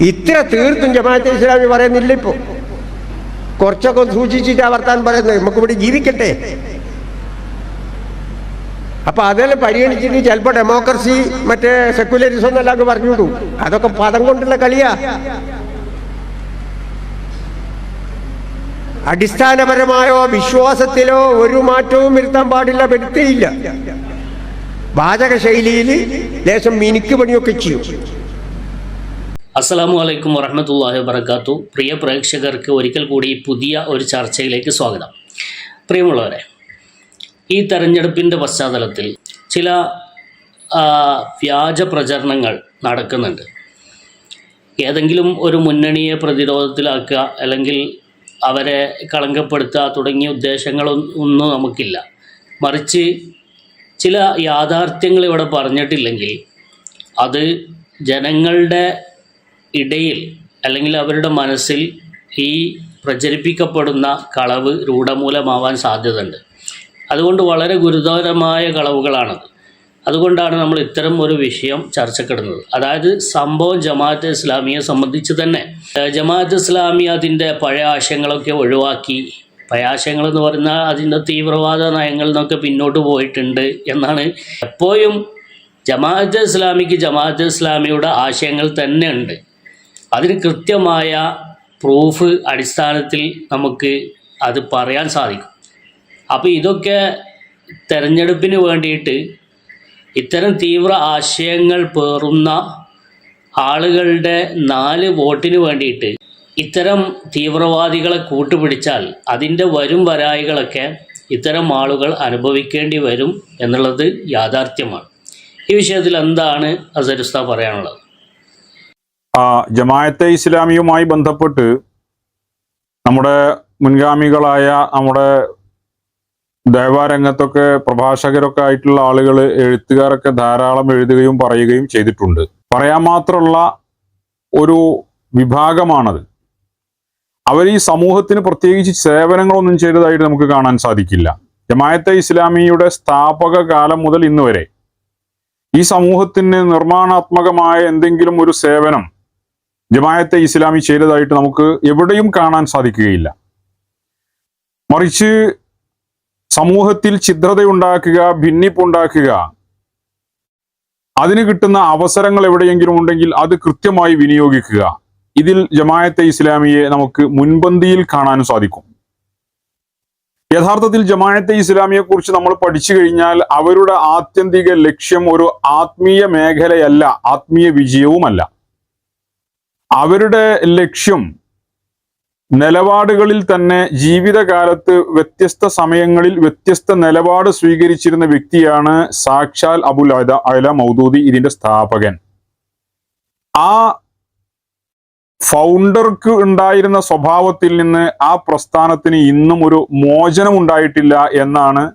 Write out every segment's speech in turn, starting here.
ഇത്ര തീർത്തും ജമാഅത്തെ ഇസ്ലാമി പറയുന്നില്ല ഇപ്പോ. കുറച്ചൊക്കെ സൂക്ഷിച്ചിട്ടാ വർത്താൻ പറയുന്നത്. നമുക്ക് ഇവിടെ ജീവിക്കട്ടെ. അപ്പൊ അതെല്ലാം പരിഗണിച്ചിട്ട് ചിലപ്പോ ഡെമോക്രസി മറ്റേ സെക്യുലറിസം എന്നെല്ലാം പറഞ്ഞുവിടൂ അതൊക്കെ പദം കൊണ്ടുള്ള കളിയാ. അടിസ്ഥാനപരമായോ വിശ്വാസത്തിലോ ഒരു മാറ്റവും വരുത്താൻ പാടില്ല വരുത്തിയില്ല. വാചക ശൈലിയിൽ ലേശം മിനുക്ക് പണിയൊക്കെ ചെയ്യും. അസ്സലാമു വലൈക്കും വറഹമത്തല്ലാഹി വബർക്കാത്തു പ്രിയ പ്രേക്ഷകർക്ക് ഒരിക്കൽ കൂടി പുതിയ ഒരു ചർച്ചയിലേക്ക് സ്വാഗതം. പ്രിയമുള്ളവരെ ഈ തെരഞ്ഞെടുപ്പിന്റെ പശ്ചാത്തലത്തിൽ ചില വ്യാജ പ്രചരണങ്ങൾ നടക്കുന്നുണ്ട്. ഏതെങ്കിലും ഒരു മുന്നണിയെ പ്രതിരോധത്തിലാക്കുക അല്ലെങ്കിൽ അവരെ കളങ്കപ്പെടുത്തുക തുടങ്ങിയ ഉദ്ദേശങ്ങളൊന്നും നമുക്കില്ല. മറിച്ച് ചില യാഥാർത്ഥ്യങ്ങൾ ഇവിടെ പറഞ്ഞിട്ടില്ലെങ്കിൽ അത് ജനങ്ങളുടെ ഇടയിൽ അല്ലെങ്കിൽ അവരുടെ മനസ്സിൽ ഈ പ്രചരിപ്പിക്കപ്പെടുന്ന കളവ് രൂഢമൂലമാവാൻ സാധ്യതയുണ്ട്. അതുകൊണ്ട് വളരെ ഗുരുതരമായ കളവുകളാണത്. അതുകൊണ്ടാണ് നമ്മൾ ഇത്തരം ഒരു വിഷയം ചർച്ചക്കിടുന്നത്. അതായത് സംഭവം ജമാഅത്ത് ഇസ്ലാമിയെ സംബന്ധിച്ച് തന്നെ. ജമാഅത്ത് ഇസ്ലാമി അതിന്റെ പഴയ ആശയങ്ങളൊക്കെ ഒഴിവാക്കി. പഴയ എന്ന് പറഞ്ഞാൽ അതിന്റെ തീവ്രവാദ നയങ്ങളിൽ നിന്നൊക്കെ പിന്നോട്ട് പോയിട്ടുണ്ട് എന്നാണ് എപ്പോഴും ജമാഅത്ത് ഇസ്ലാമിക്ക് ജമാഅത്ത് ഇസ്ലാമിയുടെ ആശയങ്ങൾ തന്നെ ഉണ്ട് അതിന് കൃത്യമായ പ്രൂഫ് അടിസ്ഥാനത്തിൽ നമുക്ക് അത് പറയാൻ സാധിക്കും. അപ്പോൾ ഇതൊക്കെ തെരഞ്ഞെടുപ്പിന് വേണ്ടിയിട്ട് ഇത്തരം തീവ്ര ആശയങ്ങൾ പേറുന്ന ആളുകളുടെ നാല് വോട്ടിന് വേണ്ടിയിട്ട് ഇത്തരം തീവ്രവാദികളെ കൂട്ടുപിടിച്ചാൽ അതിന്റെ വരും വരായികളൊക്കെ ഇത്തരം ആളുകൾ അനുഭവിക്കേണ്ടി വരും എന്നുള്ളത് യാഥാർത്ഥ്യമാണ്. ഈ വിഷയത്തിൽ എന്താണ് അസരുസ്ത പറയാനുള്ളത്? ആ, ജമാഅത്തെ ഇസ്ലാമിയുമായി ബന്ധപ്പെട്ട് നമ്മുടെ മുൻഗാമികളായ നമ്മുടെ ദേവാരംഗത്തൊക്കെ പ്രഭാഷകരൊക്കെ ആയിട്ടുള്ള ആളുകൾ എഴുത്തുകാരൊക്കെ ധാരാളം എഴുതുകയും പറയുകയും ചെയ്തിട്ടുണ്ട്. പറയാൻ മാത്രമുള്ള ഒരു വിഭാഗമാണത്. അവർ ഈ സമൂഹത്തിന് പ്രത്യേകിച്ച് സേവനങ്ങളൊന്നും ചെയ്തതായിട്ട് നമുക്ക് കാണാൻ സാധിക്കില്ല. ജമായത്തെ ഇസ്ലാമിയുടെ സ്ഥാപക കാലം മുതൽ ഇന്ന് വരെ ഈ സമൂഹത്തിന് നിർമ്മാണാത്മകമായ എന്തെങ്കിലും ഒരു സേവനം ജമായത്തെ ഇസ്ലാമി ചെയ്തതായിട്ട് നമുക്ക് എവിടെയും കാണാൻ സാധിക്കുകയില്ല. മറിച്ച് സമൂഹത്തിൽ ഛിദ്രതയുണ്ടാക്കുക ഭിന്നിപ്പുണ്ടാക്കുക അതിന് കിട്ടുന്ന അവസരങ്ങൾ എവിടെയെങ്കിലും ഉണ്ടെങ്കിൽ അത് കൃത്യമായി വിനിയോഗിക്കുക. ഇതിൽ ജമായത്തെ ഇസ്ലാമിയെ നമുക്ക് മുൻപന്തിയിൽ കാണാൻ സാധിക്കും. യഥാർത്ഥത്തിൽ ജമായത്തെ ഇസ്ലാമിയെ കുറിച്ച് നമ്മൾ പഠിച്ചു കഴിഞ്ഞാൽ അവരുടെ ആത്യന്തിക ലക്ഷ്യം ഒരു ആത്മീയ മേഖലയല്ല ആത്മീയ വിജയവുമല്ല. അവരുടെ ലക്ഷ്യം നിലപാടുകളിൽ തന്നെ ജീവിതകാലത്ത് വ്യത്യസ്ത സമയങ്ങളിൽ വ്യത്യസ്ത നിലപാട് സ്വീകരിച്ചിരുന്ന വ്യക്തിയാണ് സാക്ഷാൽ അബുൽ അല അല മൗദൂദി ഇതിന്റെ സ്ഥാപകൻ. ആ ഫൗണ്ടർക്ക് ഉണ്ടായിരുന്ന സ്വഭാവത്തിൽ നിന്ന് ആ പ്രസ്ഥാനത്തിന് ഇന്നും ഒരു മോചനം ഉണ്ടായിട്ടില്ല എന്നാണ്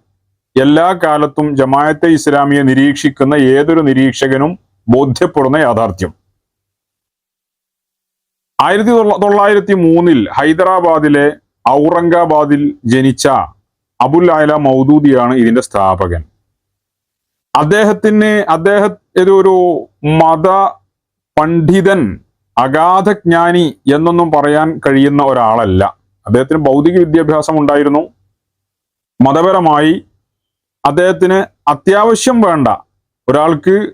എല്ലാ കാലത്തും ജമായത്തെ ഇസ്ലാമിയെ നിരീക്ഷിക്കുന്ന ഏതൊരു നിരീക്ഷകനും ബോധ്യപ്പെടുന്ന യാഥാർത്ഥ്യം. ആയിരത്തി തൊള്ള- തൊള്ളായിരത്തി മൂന്നിൽ ഹൈദരാബാദിലെ ഔറംഗാബാദിൽ ജനിച്ച അബുൽ അല മൗദൂദിയാണ് ഇതിന്റെ സ്ഥാപകൻ. അദ്ദേഹത്തിന് അദ്ദേഹം ഒരു മത പണ്ഡിതൻ അഗാധജ്ഞാനി എന്നൊന്നും പറയാൻ കഴിയുന്ന ഒരാളല്ല. അദ്ദേഹത്തിന് ഭൗതിക വിദ്യാഭ്യാസം ഉണ്ടായിരുന്നു. മതപരമായി അദ്ദേഹത്തിന് അത്യാവശ്യം വേണ്ട. ഒരാൾക്ക്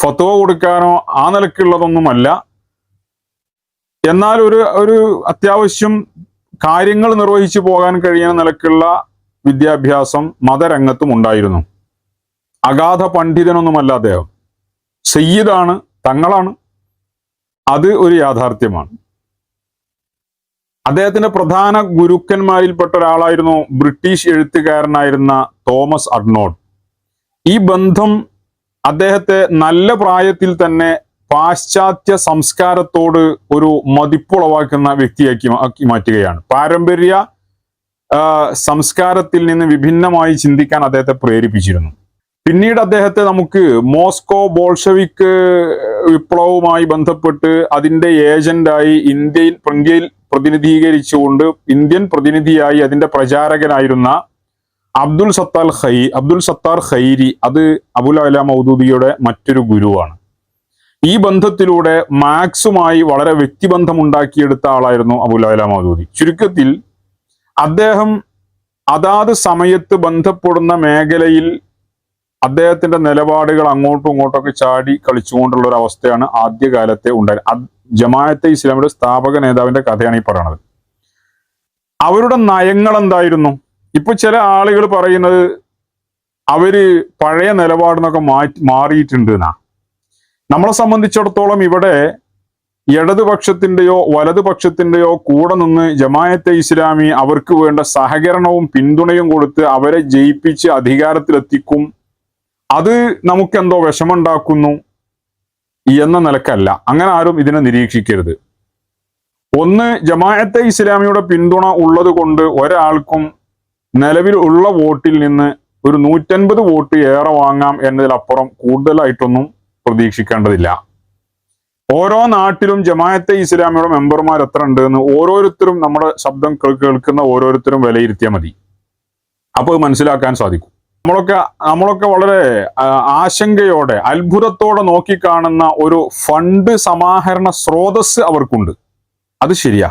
ഫത്വ കൊടുക്കാനോ ആ നിലക്കുള്ളതൊന്നുമല്ല. എന്നാൽ ഒരു ഒരു അത്യാവശ്യം കാര്യങ്ങൾ നിർവഹിച്ചു പോകാൻ കഴിയുന്ന നിലക്കുള്ള വിദ്യാഭ്യാസം മതരംഗത്തും ഉണ്ടായിരുന്നു. അഗാധ പണ്ഡിതനൊന്നുമല്ല അദ്ദേഹം. സയ്യിദാണ് തങ്ങളാണ്. അത് ഒരു യാഥാർത്ഥ്യമാണ്. അദ്ദേഹത്തിന്റെ പ്രധാന ഗുരുക്കന്മാരിൽപ്പെട്ട ഒരാളായിരുന്നു ബ്രിട്ടീഷ് എഴുത്തുകാരനായിരുന്ന തോമസ് അർണോഡ് ഈ ബന്ധം അദ്ദേഹത്തെ നല്ല പ്രായത്തിൽ തന്നെ പാശ്ചാത്യ സംസ്കാരത്തോട് ഒരു മതിപ്പുളവാക്കുന്ന വ്യക്തിയാക്കി ആക്കി മാറ്റുകയാണ്. പാരമ്പര്യ സംസ്കാരത്തിൽ നിന്ന് വിഭിന്നമായി ചിന്തിക്കാൻ അദ്ദേഹത്തെ പ്രേരിപ്പിച്ചിരുന്നു. പിന്നീട് അദ്ദേഹത്തെ നമുക്ക് മോസ്കോ ബോൾഷവിക് വിപ്ലവവുമായി ബന്ധപ്പെട്ട് അതിന്റെ ഏജന്റായി ഇന്ത്യയിൽ ഇന്ത്യയിൽ പ്രതിനിധീകരിച്ചുകൊണ്ട് ഇന്ത്യൻ പ്രതിനിധിയായി അതിന്റെ പ്രചാരകനായിരുന്ന അബ്ദുൽ സത്താർ ഖൈ അബ്ദുൽ സത്താർ ഖൈരി അത് അബുൽ അല മൗദൂദിയുടെ മറ്റൊരു ഗുരുവാണ്. ഈ ബന്ധത്തിലൂടെ മാക്സുമായി വളരെ വ്യക്തിബന്ധം ഉണ്ടാക്കിയെടുത്ത ആളായിരുന്നു അബുലാല മൗദൂദി. ചുരുക്കത്തിൽ അദ്ദേഹം അതാത് സമയത്ത് ബന്ധപ്പെടുന്ന മേഖലയിൽ അദ്ദേഹത്തിന്റെ നിലപാടുകൾ അങ്ങോട്ടും ഇങ്ങോട്ടൊക്കെ ചാടി കളിച്ചുകൊണ്ടുള്ള ഒരു അവസ്ഥയാണ് ആദ്യകാലത്തെ ഉണ്ടായത്. ജമാഅത്തെ ഇസ്ലാമിയുടെ സ്ഥാപക നേതാവിന്റെ കഥയാണ് ഈ പറയണത്. അവരുടെ നയങ്ങൾ എന്തായിരുന്നു ഇപ്പൊ ചില ആളുകൾ പറയുന്നത് അവർ പഴയ നിലപാടിനൊക്കെ മാറ്റി മാറിയിട്ടുണ്ട് എന്നാ നമ്മളെ സംബന്ധിച്ചിടത്തോളം ഇവിടെ ഇടതുപക്ഷത്തിന്റെയോ വലതുപക്ഷത്തിന്റെയോ കൂടെ നിന്ന് ജമായത്തെ ഇസ്ലാമി അവർക്ക് വേണ്ട സഹകരണവും പിന്തുണയും കൊടുത്ത് അവരെ ജയിപ്പിച്ച് അധികാരത്തിലെത്തിക്കും. അത് നമുക്കെന്തോ വിഷമുണ്ടാക്കുന്നു എന്ന നിലക്കല്ല. അങ്ങനെ ആരും ഇതിനെ നിരീക്ഷിക്കരുത്. ഒന്ന് ജമായത്തെ ഇസ്ലാമിയുടെ പിന്തുണ ഉള്ളത് കൊണ്ട് ഒരാൾക്കും നിലവിൽ ഉള്ള വോട്ടിൽ നിന്ന് ഒരു നൂറ്റൻപത് വോട്ട് ഏറെ വാങ്ങാം എന്നതിലപ്പുറം കൂടുതലായിട്ടൊന്നും പ്രതീക്ഷിക്കേണ്ടതില്ല. ഓരോ നാട്ടിലും ജമായത്തെ ഇസ്ലാമിയുടെ മെമ്പർമാർ എത്ര ഉണ്ട് എന്ന് ഓരോരുത്തരും നമ്മുടെ ശബ്ദം കേൾക്കുന്ന ഓരോരുത്തരും വിലയിരുത്തിയാൽ മതി. അപ്പോൾ മനസ്സിലാക്കാൻ സാധിക്കും. നമ്മളൊക്കെ നമ്മളൊക്കെ വളരെ ആശങ്കയോടെ അത്ഭുതത്തോടെ നോക്കിക്കാണുന്ന ഒരു ഫണ്ട് സമാഹരണ സ്രോതസ് അവർക്കുണ്ട്. അത് ശരിയാ.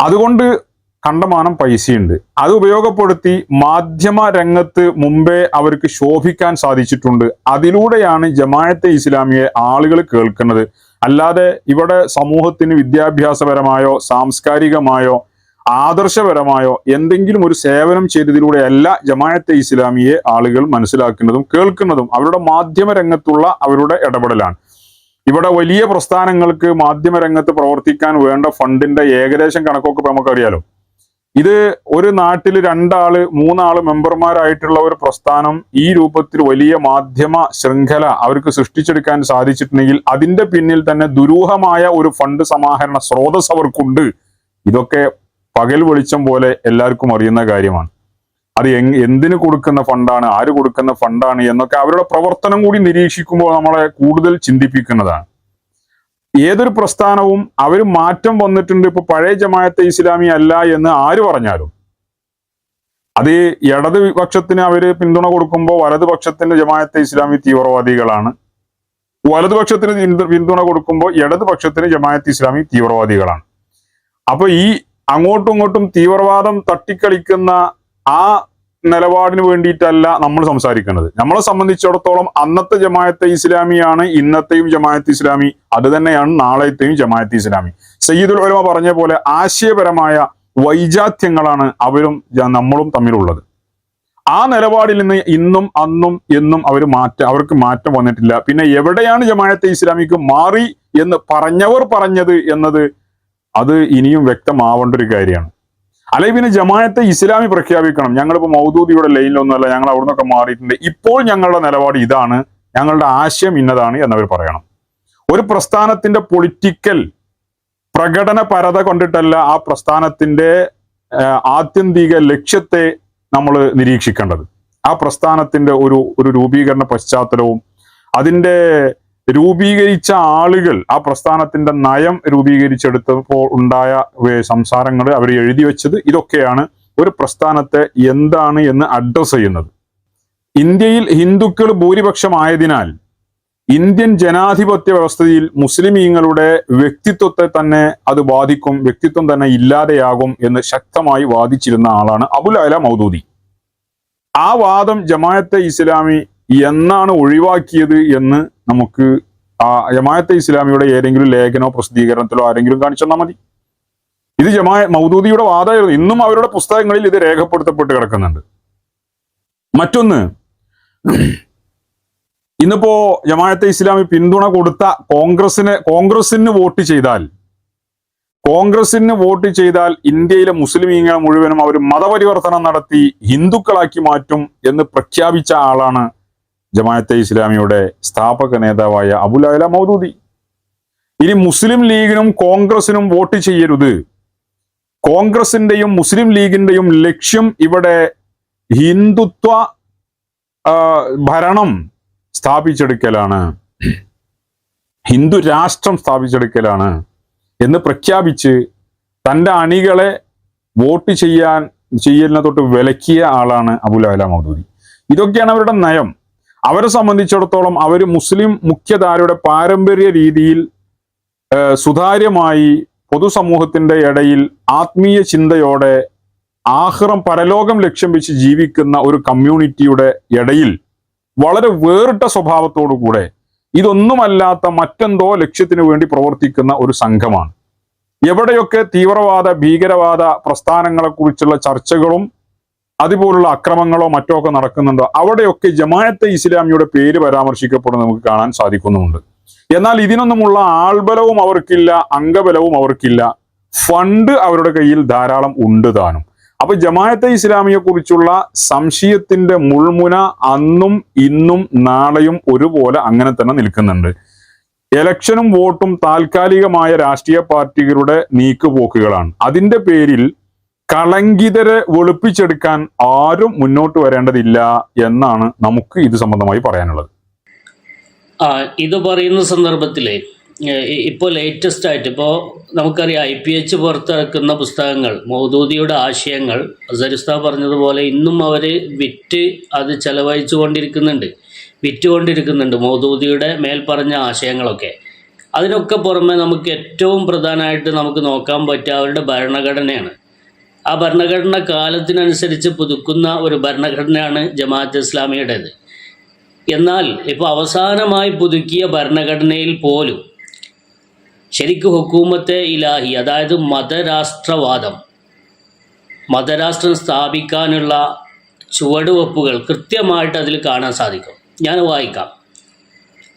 അതുകൊണ്ട് കണ്ടമാനം പൈസയുണ്ട്. അത് ഉപയോഗപ്പെടുത്തി മാധ്യമ രംഗത്ത് മുമ്പേ അവർക്ക് ശോഭിക്കാൻ സാധിച്ചിട്ടുണ്ട്. അതിലൂടെയാണ് ജമായത്തെ ഇസ്ലാമിയെ ആളുകൾ കേൾക്കുന്നത്. അല്ലാതെ ഇവിടെ സമൂഹത്തിന് വിദ്യാഭ്യാസപരമായോ സാംസ്കാരികമായോ ആദർശപരമായോ എന്തെങ്കിലും ഒരു സേവനം ചെയ്തതിലൂടെയല്ല ജമായത്തെ ഇസ്ലാമിയെ ആളുകൾ മനസ്സിലാക്കുന്നതും കേൾക്കുന്നതും. അവരുടെ മാധ്യമ രംഗത്തുള്ള അവരുടെ ഇടപെടലാണ്. ഇവിടെ വലിയ പ്രസ്ഥാനങ്ങൾക്ക് മാധ്യമരംഗത്ത് പ്രവർത്തിക്കാൻ വേണ്ട ഫണ്ടിന്റെ ഏകദേശം കണക്കൊക്കെ നമുക്കറിയാലോ. ഇത് ഒരു നാട്ടിൽ രണ്ടാൾ മൂന്നാൾ മെമ്പർമാരായിട്ടുള്ള ഒരു പ്രസ്ഥാനം ഈ രൂപത്തിൽ വലിയ മാധ്യമ ശൃംഖല അവർക്ക് സൃഷ്ടിച്ചെടുക്കാൻ സാധിച്ചിട്ടുണ്ടെങ്കിൽ അതിന്റെ പിന്നിൽ തന്നെ ദുരൂഹമായ ഒരു ഫണ്ട് സമാഹരണ സ്രോതസ് അവർക്കുണ്ട്. ഇതൊക്കെ പകൽ വെളിച്ചം പോലെ എല്ലാവർക്കും അറിയുന്ന കാര്യമാണ്. അത് എന്തിനു കൊടുക്കുന്ന ഫണ്ടാണ് ആര് കൊടുക്കുന്ന ഫണ്ടാണ് എന്നൊക്കെ അവരുടെ പ്രവർത്തനം കൂടി നിരീക്ഷിക്കുമ്പോൾ നമ്മളെ കൂടുതൽ ചിന്തിപ്പിക്കുന്നതാണ്. ഏതൊരു പ്രസ്ഥാനവും അവർ മാറ്റം വന്നിട്ടുണ്ട്. ഇപ്പൊ പഴയ ജമായത്തെ ഇസ്ലാമി അല്ല എന്ന് ആര് പറഞ്ഞാലും. അത് ഇടത് പക്ഷത്തിന് അവർ പിന്തുണ കൊടുക്കുമ്പോൾ വലതുപക്ഷത്തിന്റെ ജമായത്തെ ഇസ്ലാമി തീവ്രവാദികളാണ്. വലതുപക്ഷത്തിന് പിന്തുണ കൊടുക്കുമ്പോൾ ഇടതുപക്ഷത്തിന് ജമായത്ത് ഇസ്ലാമി തീവ്രവാദികളാണ്. അപ്പൊ ഈ അങ്ങോട്ടും ഇങ്ങോട്ടും തീവ്രവാദം തട്ടിക്കളിക്കുന്ന ആ നിലപാടിന് വേണ്ടിയിട്ടല്ല നമ്മൾ സംസാരിക്കുന്നത്. നമ്മളെ സംബന്ധിച്ചിടത്തോളം അന്നത്തെ ജമാഅത്തെ ഇസ്ലാമിയാണ് ഇന്നത്തെയും ജമായത്ത് ഇസ്ലാമി അത് തന്നെയാണ് നാളത്തെയും ജമായത്ത് ഇസ്ലാമി. സയ്യിദുൽ ഉലമ പറഞ്ഞ പോലെ ആശയപരമായ വൈജാത്യങ്ങളാണ് അവരും നമ്മളും തമ്മിലുള്ളത്. ആ നിലപാടിൽ നിന്ന് ഇന്നും അന്നും എന്നും അവർ മാറ്റം അവർക്ക് മാറ്റം വന്നിട്ടില്ല. പിന്നെ എവിടെയാണ് ജമായത്തെ ഇസ്ലാമിക്ക് മാറി എന്ന് പറഞ്ഞവർ പറഞ്ഞത് എന്നത് അത് ഇനിയും വ്യക്തമാവേണ്ട ഒരു കാര്യമാണ്. അല്ലെങ്കിൽ പിന്നെ ജമാഅത്തെ ഇസ്ലാമി പ്രഖ്യാപിക്കണം. ഞങ്ങളിപ്പോ മൗദൂദിയുടെ ലൈനിലൊന്നുമല്ല ഞങ്ങൾ അവിടെ നിന്നൊക്കെ മാറിയിട്ടുണ്ട്. ഇപ്പോൾ ഞങ്ങളുടെ നിലപാട് ഇതാണ് ഞങ്ങളുടെ ആശയം ഇന്നതാണ് എന്നവർ പറയണം. ഒരു പ്രസ്ഥാനത്തിന്റെ പൊളിറ്റിക്കൽ പ്രകടന പരത കൊണ്ടിട്ടല്ല ആ പ്രസ്ഥാനത്തിന്റെ ആത്യന്തിക ലക്ഷ്യത്തെ നമ്മൾ നിരീക്ഷിക്കേണ്ടത്. ആ പ്രസ്ഥാനത്തിന്റെ ഒരു ഒരു രൂപീകരണ പശ്ചാത്തലവും അതിന്റെ രൂപീകരിച്ച ആളുകൾ ആ പ്രസ്ഥാനത്തിന്റെ നയം രൂപീകരിച്ചെടുത്തപ്പോൾ ഉണ്ടായ സംസാരങ്ങൾ അവർ എഴുതി വെച്ചത് ഇതൊക്കെയാണ് ഒരു പ്രസ്ഥാനത്തെ എന്താണ് എന്ന് അഡ്രസ് ചെയ്യുന്നത്. ഇന്ത്യയിൽ ഹിന്ദുക്കൾ ഭൂരിപക്ഷമായതിനാൽ ഇന്ത്യൻ ജനാധിപത്യ വ്യവസ്ഥയിൽ മുസ്ലിമീങ്ങളുടെ വ്യക്തിത്വത്തെ തന്നെ അത് ബാധിക്കും വ്യക്തിത്വം തന്നെ ഇല്ലാതെയാകും എന്ന് ശക്തമായി വാദിച്ചിരുന്ന ആളാണ് അബുൽ അല മൗദൂദി. ആ വാദം ജമായത്തെ ഇസ്ലാമി എന്നാണ് ഒഴിവാക്കിയത് എന്ന് നമുക്ക് ആ ജമാഅത്തെ ഇസ്ലാമിയുടെ ഏതെങ്കിലും ലേഖനോ പ്രസിദ്ധീകരണത്തിലോ ആരെങ്കിലും കാണിച്ചു തന്നാൽ മതി. ഇത് ജമാ മൗദൂദിയുടെ വാദമായിരുന്നു. ഇന്നും അവരുടെ പുസ്തകങ്ങളിൽ ഇത് രേഖപ്പെടുത്തപ്പെട്ട് കിടക്കുന്നുണ്ട്. മറ്റൊന്ന് ഇന്നിപ്പോ ജമാഅത്തെ ഇസ്ലാമി പിന്തുണ കൊടുത്ത കോൺഗ്രസിന് കോൺഗ്രസിന് വോട്ട് ചെയ്താൽ കോൺഗ്രസിന് വോട്ട് ചെയ്താൽ ഇന്ത്യയിലെ മുസ്ലിമീങ്ങളെ മുഴുവനും അവർ മതപരിവർത്തനം നടത്തി ഹിന്ദുക്കളാക്കി മാറ്റും എന്ന് പ്രഖ്യാപിച്ച ആളാണ് ജമാഅത്തെ ഇസ്ലാമിയുടെ സ്ഥാപക നേതാവായ അബുലല മൗദൂദി. ഇനി മുസ്ലിം ലീഗിനും കോൺഗ്രസിനും വോട്ട് ചെയ്യരുത്. കോൺഗ്രസിന്റെയും മുസ്ലിം ലീഗിന്റെയും ലക്ഷ്യം ഇവിടെ ഹിന്ദുത്വ ഭരണം സ്ഥാപിച്ചെടുക്കലാണ്. ഹിന്ദു രാഷ്ട്രം സ്ഥാപിച്ചെടുക്കലാണ് എന്ന് പ്രഖ്യാപിച്ച് തന്റെ അണികളെ വോട്ട് ചെയ്യാൻ ചെയ്യുന്ന തൊട്ട് വിലക്കിയ ആളാണ് അബുലഹല മൗദൂദി. ഇതൊക്കെയാണ് അവരുടെ നയം. അവരെ സംബന്ധിച്ചിടത്തോളം അവർ മുസ്ലിം മുഖ്യധാരയുടെ പാരമ്പര്യ രീതിയിൽ സുതാര്യമായി പൊതുസമൂഹത്തിന്റെ ഇടയിൽ ആത്മീയ ചിന്തയോടെ ആഹ്റം പരലോകം ലക്ഷ്യം വെച്ച് ജീവിക്കുന്ന ഒരു കമ്മ്യൂണിറ്റിയുടെ ഇടയിൽ വളരെ വേറിട്ട സ്വഭാവത്തോടു കൂടെ ഇതൊന്നുമല്ലാത്ത മറ്റെന്തോ ലക്ഷ്യത്തിനു വേണ്ടി പ്രവർത്തിക്കുന്ന ഒരു സംഘമാണ്. എവിടെയൊക്കെ തീവ്രവാദ ഭീകരവാദ പ്രസ്ഥാനങ്ങളെക്കുറിച്ചുള്ള ചർച്ചകളും അതുപോലുള്ള അക്രമങ്ങളോ മറ്റോ ഒക്കെ നടക്കുന്നുണ്ടോ? അവിടെയൊക്കെ ജമായത്തെ ഇസ്ലാമിയുടെ പേര് പരാമർശിക്കപ്പെടുന്നത് നമുക്ക് കാണാൻ സാധിക്കുന്നുമുണ്ട്. എന്നാൽ ഇതിനൊന്നുമുള്ള ആൾബലവും അവർക്കില്ല അംഗബലവും അവർക്കില്ല. ഫണ്ട് അവരുടെ കയ്യിൽ ധാരാളം ഉണ്ട് താനും. അപ്പൊ ജമായത്തെ ഇസ്ലാമിയെ കുറിച്ചുള്ള സംശയത്തിന്റെ മുൾമുന അന്നും ഇന്നും നാളെയും ഒരുപോലെ അങ്ങനെ തന്നെ നിൽക്കുന്നുണ്ട്. ഇലക്ഷനും വോട്ടും താൽക്കാലികമായ രാഷ്ട്രീയ പാർട്ടികളുടെ നീക്കുപോക്കുകളാണ്. അതിന്റെ പേരിൽ കളങ്കിതരെ ഒളിപ്പിച്ചെടുക്കാൻ ആരും മുന്നോട്ട് വരേണ്ടതില്ല എന്നാണ് നമുക്ക് ഇത് സംബന്ധമായി പറയാനുള്ളത്. ആ ഇത് പറയുന്ന സന്ദർഭത്തിൽ ഇപ്പോൾ ലേറ്റസ്റ്റ് ആയിട്ട് ഇപ്പോൾ നമുക്കറിയാം ഐ പി എച്ച് പുറത്തിറക്കുന്ന പുസ്തകങ്ങൾ മൗദൂദിയുടെ ആശയങ്ങൾ അസരിസ്ത പറഞ്ഞതുപോലെ ഇന്നും അവർ വിറ്റ് അത് ചെലവഴിച്ചു കൊണ്ടിരിക്കുന്നുണ്ട് വിറ്റുകൊണ്ടിരിക്കുന്നുണ്ട് മൗദൂദിയുടെ മേൽ പറഞ്ഞ ആശയങ്ങളൊക്കെ. അതിനൊക്കെ പുറമെ നമുക്ക് ഏറ്റവും പ്രധാനമായിട്ട് നമുക്ക് നോക്കാൻ പറ്റുക അവരുടെ ഭരണഘടനയാണ്. ആ ഭരണഘടന കാലത്തിനനുസരിച്ച് പുതുക്കുന്ന ഒരു ഭരണഘടനയാണ് ജമാഅത്ത് ഇസ്ലാമിയുടേത്. എന്നാൽ ഇപ്പോൾ അവസാനമായി പുതുക്കിയ ഭരണഘടനയിൽ പോലും ശരിക്ക് ഹുക്കൂമത്തെ ഇലാഹി അതായത് മതരാഷ്ട്രവാദം മതരാഷ്ട്രം സ്ഥാപിക്കാനുള്ള ചുവടുവെപ്പുകൾ കൃത്യമായിട്ട് അതിൽ കാണാൻ സാധിക്കും. ഞാൻ വായിക്കാം.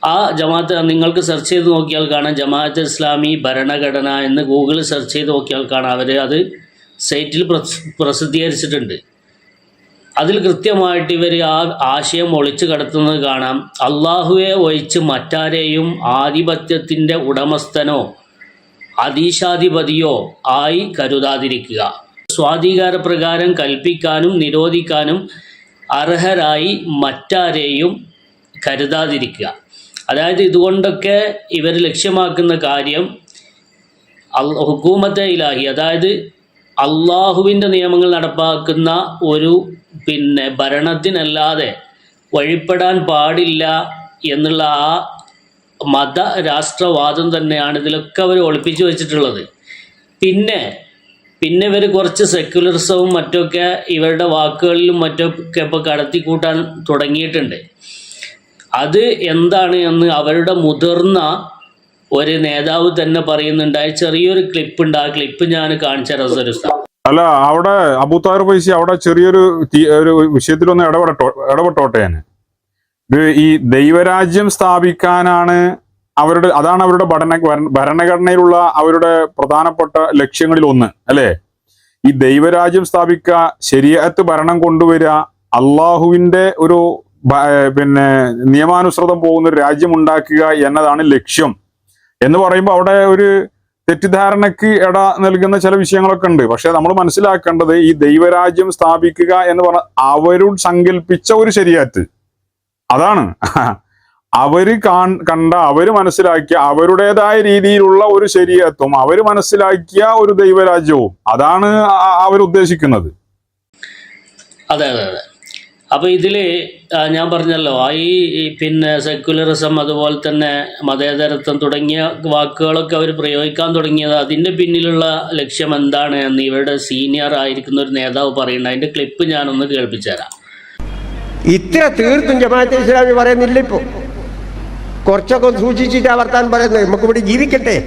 ആ ജമാഅത്ത് നിങ്ങൾക്ക് സെർച്ച് ചെയ്ത് നോക്കിയാൽ കാണാം. ജമാഅത്ത് ഇസ്ലാമി ഭരണഘടന എന്ന് ഗൂഗിളിൽ സെർച്ച് ചെയ്ത് നോക്കിയാൽ കാണാം. അവർ അത് സൈറ്റിൽ പ്രസ് പ്രസിദ്ധീകരിച്ചിട്ടുണ്ട്. അതിൽ കൃത്യമായിട്ട് ഇവർ ആ ആശയം ഒളിച്ചു കടത്തുന്നത് കാണാം. അള്ളാഹുവെ ഒഴിച്ച് മറ്റാരെയും ആധിപത്യത്തിന്റെ ഉടമസ്ഥനോ അതീശാധിപതിയോ ആയി കരുതാതിരിക്കുക. സ്വാധികാരപ്രകാരം കൽപ്പിക്കാനും നിരോധിക്കാനും അർഹരായി മറ്റാരെയും കരുതാതിരിക്കുക. അതായത് ഇതുകൊണ്ടൊക്കെ ഇവർ ലക്ഷ്യമാക്കുന്ന കാര്യം ഹുക്കൂമത്തെ ഇലാഹി അതായത് അള്ളാഹുവിന്റെ നിയമങ്ങൾ നടപ്പാക്കുന്ന ഒരു പിന്നെ ഭരണത്തിനല്ലാതെ വഴിപ്പെടാൻ പാടില്ല എന്നുള്ള ആ മത രാഷ്ട്രവാദം തന്നെയാണ് ഇതിലൊക്കെ അവർ ഒളിപ്പിച്ചു വെച്ചിട്ടുള്ളത്. പിന്നെ പിന്നെ ഇവർ കുറച്ച് സെക്യുലറിസവും മറ്റൊക്കെ ഇവരുടെ വാക്കുകളിലും മറ്റൊക്കെ ഇപ്പോൾ കടത്തിക്കൂട്ടാൻ തുടങ്ങിയിട്ടുണ്ട്. അത് എന്താണ് എന്ന് അവരുടെ മുതിർന്ന ഒരു നേതാവ് തന്നെ പറയുന്നുണ്ട് ചെറിയൊരു ക്ലിപ്പ് ഉണ്ട്. ആ ക്ലിപ്പ് ഞാൻ കാണിച്ച റസരുസ്ത അല്ല അവിടെ അബൂത്താർ പൈസ അവിടെ ചെറിയൊരു ഒരു വിഷയത്തിലൊന്ന് ഇടപെടട്ടോ ഇടപെട്ടോട്ടെ ഞാൻ. ഈ ദൈവരാജ്യം സ്ഥാപിക്കാനാണ് അവരുടെ അതാണ് അവരുടെ ഭരണ ഭരണഘടനയിലുള്ള അവരുടെ പ്രധാനപ്പെട്ട ലക്ഷ്യങ്ങളിൽ ഒന്ന് അല്ലേ? ഈ ദൈവരാജ്യം സ്ഥാപിക്കുക ശരിയത്ത് ഭരണം കൊണ്ടുവരിക അള്ളാഹുവിന്റെ ഒരു പിന്നെ നിയമാനുസൃതം പോകുന്ന ഒരു രാജ്യം ഉണ്ടാക്കുക എന്നതാണ് ലക്ഷ്യം. എന്ന് പറയുമ്പോൾ അവിടെ ഒരു തെറ്റിദ്ധാരണയ്ക്ക് ഇട നൽകുന്ന ചില വിഷയങ്ങളൊക്കെ ഉണ്ട്. പക്ഷെ നമ്മൾ മനസ്സിലാക്കേണ്ടത് ഈ ദൈവരാജ്യം സ്ഥാപിക്കുക എന്ന് പറഞ്ഞ അവരോട് സങ്കല്പിച്ച ഒരു ശരിയാറ്റ്. അതാണ്. അവർ കണ്ട അവർ മനസ്സിലാക്കിയ അവരുടേതായ രീതിയിലുള്ള ഒരു ശരിയത്വം അവർ മനസ്സിലാക്കിയ ഒരു ദൈവരാജ്യവും. അതാണ് അവരുദ്ദേശിക്കുന്നത്. അതെ അതെ അതെ. അപ്പോൾ ഇതിൽ ഞാൻ പറഞ്ഞല്ലോ ഈ പിന്നെ സെക്യുലറിസം അതുപോലെ തന്നെ മതേതരത്വം തുടങ്ങിയ വാക്കുകളൊക്കെ അവർ പ്രയോഗിക്കാൻ തുടങ്ങിയത് അതിന്റെ പിന്നിലുള്ള ലക്ഷ്യം എന്താണ് എന്ന് ഇവരുടെ സീനിയർ ആയിരിക്കുന്ന ഒരു നേതാവ് പറയുന്നത്. അതിന്റെ ക്ലിപ്പ് ഞാനൊന്ന് കേൾപ്പിച്ചുതരാം. ഇത്ര തീർത്തും ജമാഅത്തെ ഇസ്ലാമി പറയുന്നില്ല ഇപ്പോ. കുറച്ചൊക്കെ ഒന്ന് സൂക്ഷിച്ചിട്ട് വർത്താൻ പറയുന്നത് നമുക്ക് ഇവിടെ ജീവിക്കട്ടെ.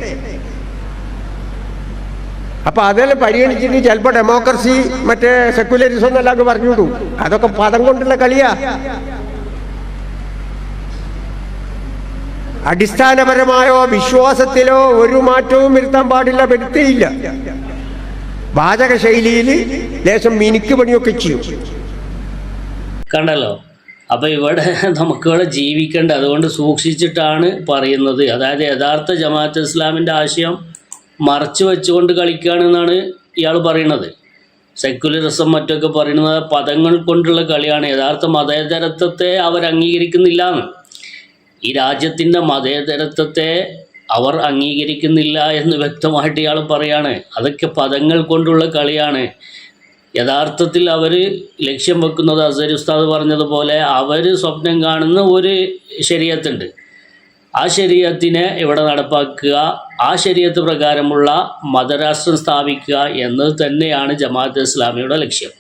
അപ്പൊ അതെല്ലാം പരിഗണിച്ചിട്ട് ചിലപ്പോ ഡെമോക്രസി മറ്റേ സെക്യുലറിസം എന്നെല്ലാം പറഞ്ഞുവിടും. അതൊക്കെ പദം കൊണ്ടുള്ള കളിയാ. അടിസ്ഥാനപരമായോ വിശ്വാസത്തിലോ ഒരു മാറ്റവും വരുത്താൻ പാടില്ല വരുത്തിയില്ല. വാചക ശൈലിയിൽ ലേശം മിനിക്ക് പണിയൊക്കെ ചെയ്യും. കണ്ടല്ലോ? അപ്പോൾ ഇവിടെ നമുക്കിവിടെ ജീവിക്കേണ്ട അതുകൊണ്ട് സൂക്ഷിച്ചിട്ടാണ് പറയുന്നത്. അതായത് യഥാർത്ഥ ജമാഅത്ത് ഇസ്ലാമിന്റെ ആശയം മറച്ചു വെച്ചുകൊണ്ട് കളിക്കുകയാണെന്നാണ് ഇയാൾ പറയുന്നത്. സെക്യുലറിസം മറ്റൊക്കെ പറയുന്നത് പദങ്ങൾ കൊണ്ടുള്ള കളിയാണ്. യഥാർത്ഥ മതേതരത്വത്തെ അവർ അംഗീകരിക്കുന്നില്ല ഈ രാജ്യത്തിന്റെ മതേതരത്വത്തെ അവർ അംഗീകരിക്കുന്നില്ല എന്ന് വ്യക്തമായിട്ട് ഇയാൾ പറയാണ്. അതൊക്കെ പദങ്ങൾ കൊണ്ടുള്ള കളിയാണ്. യഥാർത്ഥത്തിൽ അവർ ലക്ഷ്യം വെക്കുന്നത് അസരി ഉസ്താദ് പറഞ്ഞതുപോലെ അവർ സ്വപ്നം കാണുന്ന ഒരു ശരീരത്തുണ്ട്. ആ ശരീരത്തിനെ ഇവിടെ നടപ്പാക്കുക? ആ ശരീരത്ത് പ്രകാരമുള്ള മതരാഷ്ട്രം സ്ഥാപിക്കുക എന്നത് തന്നെയാണ് ജമാഅത്ത് ഇസ്ലാമിയുടെ ലക്ഷ്യം.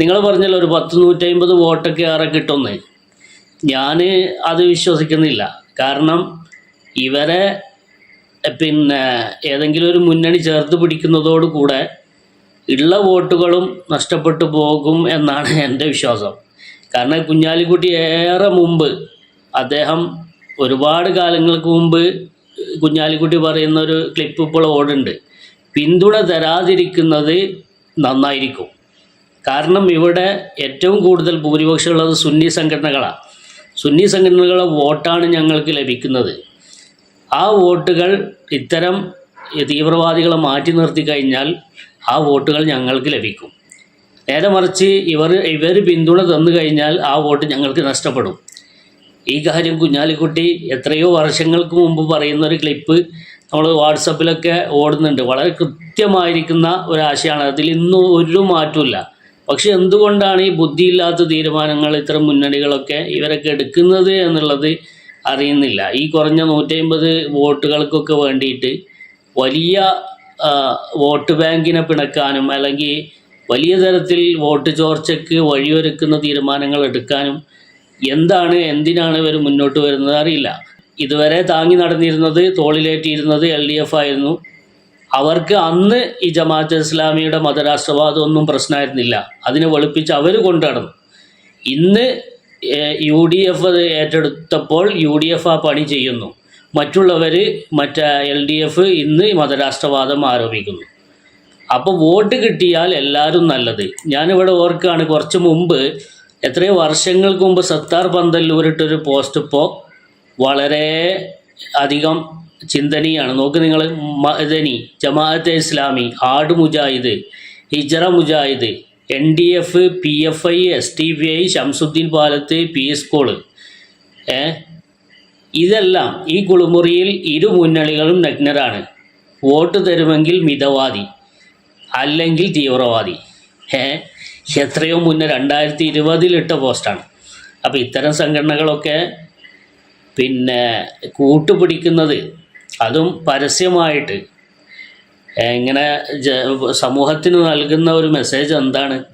നിങ്ങൾ പറഞ്ഞല്ലോ ഒരു പത്ത് നൂറ്റമ്പത് വോട്ടൊക്കെ ഏറെ കിട്ടുമെന്ന്. ഞാൻ അത് വിശ്വസിക്കുന്നില്ല. കാരണം ഇവരെ പിന്നെ ഏതെങ്കിലും ഒരു മുന്നണി ചേർത്ത് പിടിക്കുന്നതോടുകൂടെ ഉള്ള വോട്ടുകളും നഷ്ടപ്പെട്ടു പോകും എന്നാണ് എന്റെ വിശ്വാസം. കാരണം കുഞ്ഞാലിക്കുട്ടി ഏറെ മുമ്പ് അദ്ദേഹം ഒരുപാട് കാലങ്ങൾക്ക് മുമ്പ് കുഞ്ഞാലിക്കുട്ടി പറയുന്ന ഒരു ക്ലിപ്പ് ഇപ്പോൾ ഓടുണ്ട് പിന്തുണ തരാതിരിക്കുന്നത് നന്നായിരിക്കും. കാരണം ഇവിടെ ഏറ്റവും കൂടുതൽ ഭൂരിപക്ഷമുള്ളത് സുന്നി സംഘടനകളാണ് സുന്നി സംഘടനകളുടെ വോട്ടാണ് ഞങ്ങൾക്ക് ലഭിക്കുന്നത്. ആ വോട്ടുകൾ ഇത്തരം തീവ്രവാദികളെ മാറ്റി നിർത്തി കഴിഞ്ഞാൽ ആ വോട്ടുകൾ ഞങ്ങൾക്ക് ലഭിക്കും. നേരെ മറിച്ച് ഇവർ ഇവർ പിന്തുണ തന്നു കഴിഞ്ഞാൽ ആ വോട്ട് ഞങ്ങൾക്ക് നഷ്ടപ്പെടും. ഈ കാര്യം കുഞ്ഞാലിക്കുട്ടി എത്രയോ വർഷങ്ങൾക്ക് മുമ്പ് പറയുന്ന ഒരു ക്ലിപ്പ് നമ്മൾ വാട്സപ്പിലൊക്കെ ഓടുന്നുണ്ട്. വളരെ കൃത്യമായിരിക്കുന്ന ഒരാശയമാണ് അതിൽ ഇന്നും ഒരു മാറ്റമില്ല പക്ഷെ എന്തുകൊണ്ടാണ് ഈ ബുദ്ധിയില്ലാത്ത തീരുമാനങ്ങൾ ഇത്തരം മുന്നണികളൊക്കെ ഇവരൊക്കെ എടുക്കുന്നത് എന്നുള്ളത് അറിയുന്നില്ല. ഈ കുറഞ്ഞ നൂറ്റമ്പത് വോട്ടുകൾക്കൊക്കെ വേണ്ടിയിട്ട് വലിയ വോട്ട് ബാങ്കിനെ പിണക്കാനും അല്ലെങ്കിൽ വലിയ തരത്തിൽ വോട്ട് ചോർച്ചയ്ക്ക് വഴിയൊരുക്കുന്ന തീരുമാനങ്ങൾ എടുക്കാനും എന്താണ് എന്തിനാണ് ഇവർ മുന്നോട്ട് വരുന്നത് അറിയില്ല. ഇതുവരെ താങ്ങി നടന്നിരുന്നത് തോളിലേറ്റിയിരുന്നത് എൽ ഡി എഫ് ആയിരുന്നു. അവർക്ക് അന്ന് ഈ ജമാഅത്ത് ഇസ്ലാമിയുടെ മതരാഷ്ട്രവാദം ഒന്നും പ്രശ്നമായിരുന്നില്ല. അതിനെ വെളുപ്പിച്ച് അവർ കൊണ്ടുനടന്നു ഇന്ന് യു ഡി എഫ് ഏറ്റെടുത്തപ്പോൾ യു ഡി എഫ് ആ പണി ചെയ്യുന്നു. മറ്റുള്ളവർ മറ്റേ എൽ ഡി എഫ് ഇന്ന് മതരാഷ്ട്രവാദം ആരോപിക്കുന്നു. അപ്പോൾ വോട്ട് കിട്ടിയാൽ എല്ലാവരും നല്ലത്. ഞാനിവിടെ ഓർക്കുകയാണ് കുറച്ച് മുമ്പ് എത്രയോ വർഷങ്ങൾക്ക് മുമ്പ് സത്താർ പന്തല്ലൂരിട്ടൊരു പോസ്റ്റ് ഇപ്പോൾ വളരെ അധികം ചിന്തനീയാണ്. നോക്ക് നിങ്ങൾ മദനി ജമാഅത്തെ ഇസ്ലാമി ആട് മുജാഹിദ് ഹിജറ Mujahid N D F P F I S T P I Shamsuddin Palath P school. ഏ? ഇതെല്ലാം ഈ കുളിമുറിയിൽ ഇരു മുന്നണികളും നഗ്നരാണ്. വോട്ട് തരുമെങ്കിൽ മിതവാദി അല്ലെങ്കിൽ തീവ്രവാദി. ഏ എത്രയോ മുന്നേ രണ്ടായിരത്തി ഇരുപതിലിട്ട പോസ്റ്റാണ്. അപ്പോൾ ഇത്തരം സംഘടനകളൊക്കെ പിന്നെ കൂട്ടുപിടിക്കുന്നത് അതും പരസ്യമായിട്ട്. എങ്ങനെ ജ- സമൂഹത്തിന് നൽകുന്ന ഒരു മെസ്സേജ് എന്താണ്?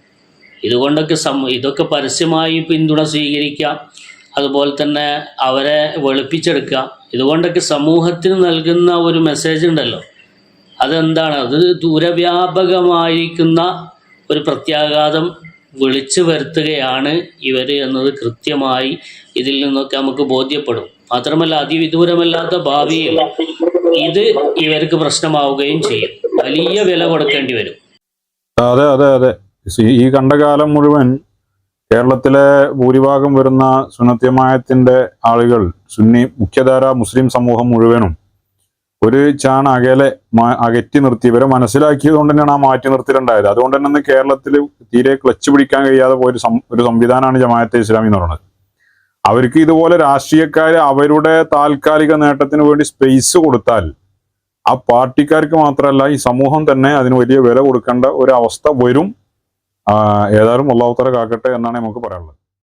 ഇതുകൊണ്ടൊക്കെ സം ഇതൊക്കെ പരസ്യമായി പിന്തുണ സ്വീകരിക്കാം അതുപോലെ തന്നെ അവരെ വെളുപ്പിച്ചെടുക്കുക ഇതുകൊണ്ടൊക്കെ സമൂഹത്തിന് നൽകുന്ന ഒരു മെസ്സേജ് ഉണ്ടല്ലോ. അതെന്താണ്? അത് ദൂരവ്യാപകമായിരിക്കുന്ന ഒരു പ്രത്യാഘാതം വിളിച്ചു വരുത്തുകയാണ് ഇവർ എന്നത് കൃത്യമായി ഇതിൽ നിന്നൊക്കെ നമുക്ക് ബോധ്യപ്പെടും. മാത്രമല്ല അതിവിദൂരമല്ലാത്ത ഭാവിയിൽ ഇത് ഇവർക്ക് പ്രശ്നമാവുകയും ചെയ്യും. വലിയ വില കൊടുക്കേണ്ടി വരും. അതെ അതെ അതെ. ഈ കണ്ട കാലം മുഴുവൻ കേരളത്തിലെ ഭൂരിഭാഗം വരുന്ന സുന്നത്യമായത്തിന്റെ ആളുകൾ സുന്നി മുഖ്യധാര മുസ്ലിം സമൂഹം മുഴുവനും ഒരു ചാണ അകലെ അകറ്റി നിർത്തി. ഇവരെ മനസ്സിലാക്കിയത് കൊണ്ട് തന്നെയാണ് ആ മാറ്റി നിർത്തിയിട്ടുണ്ടായത് അതുകൊണ്ട് തന്നെ കേരളത്തിൽ തീരെ ക്ലച്ച് പിടിക്കാൻ കഴിയാതെ പോയ ഒരു സംവിധാനമാണ് ജമാഅത്തെ ഇസ്ലാമി എന്ന് പറയുന്നത്. അവർക്ക് ഇതുപോലെ രാഷ്ട്രീയക്കാർ അവരുടെ താൽക്കാലിക നേട്ടത്തിന് വേണ്ടി സ്പേസ് കൊടുത്താൽ ആ പാർട്ടിക്കാർക്ക് മാത്രമല്ല ഈ സമൂഹം തന്നെ അതിന് വലിയ വില കൊടുക്കേണ്ട ഒരു അവസ്ഥ വരും. ഏതായാലും അള്ളാഹുത്തല കാക്കട്ടെ എന്നാണ് നമുക്ക് പറയാനുള്ളത്.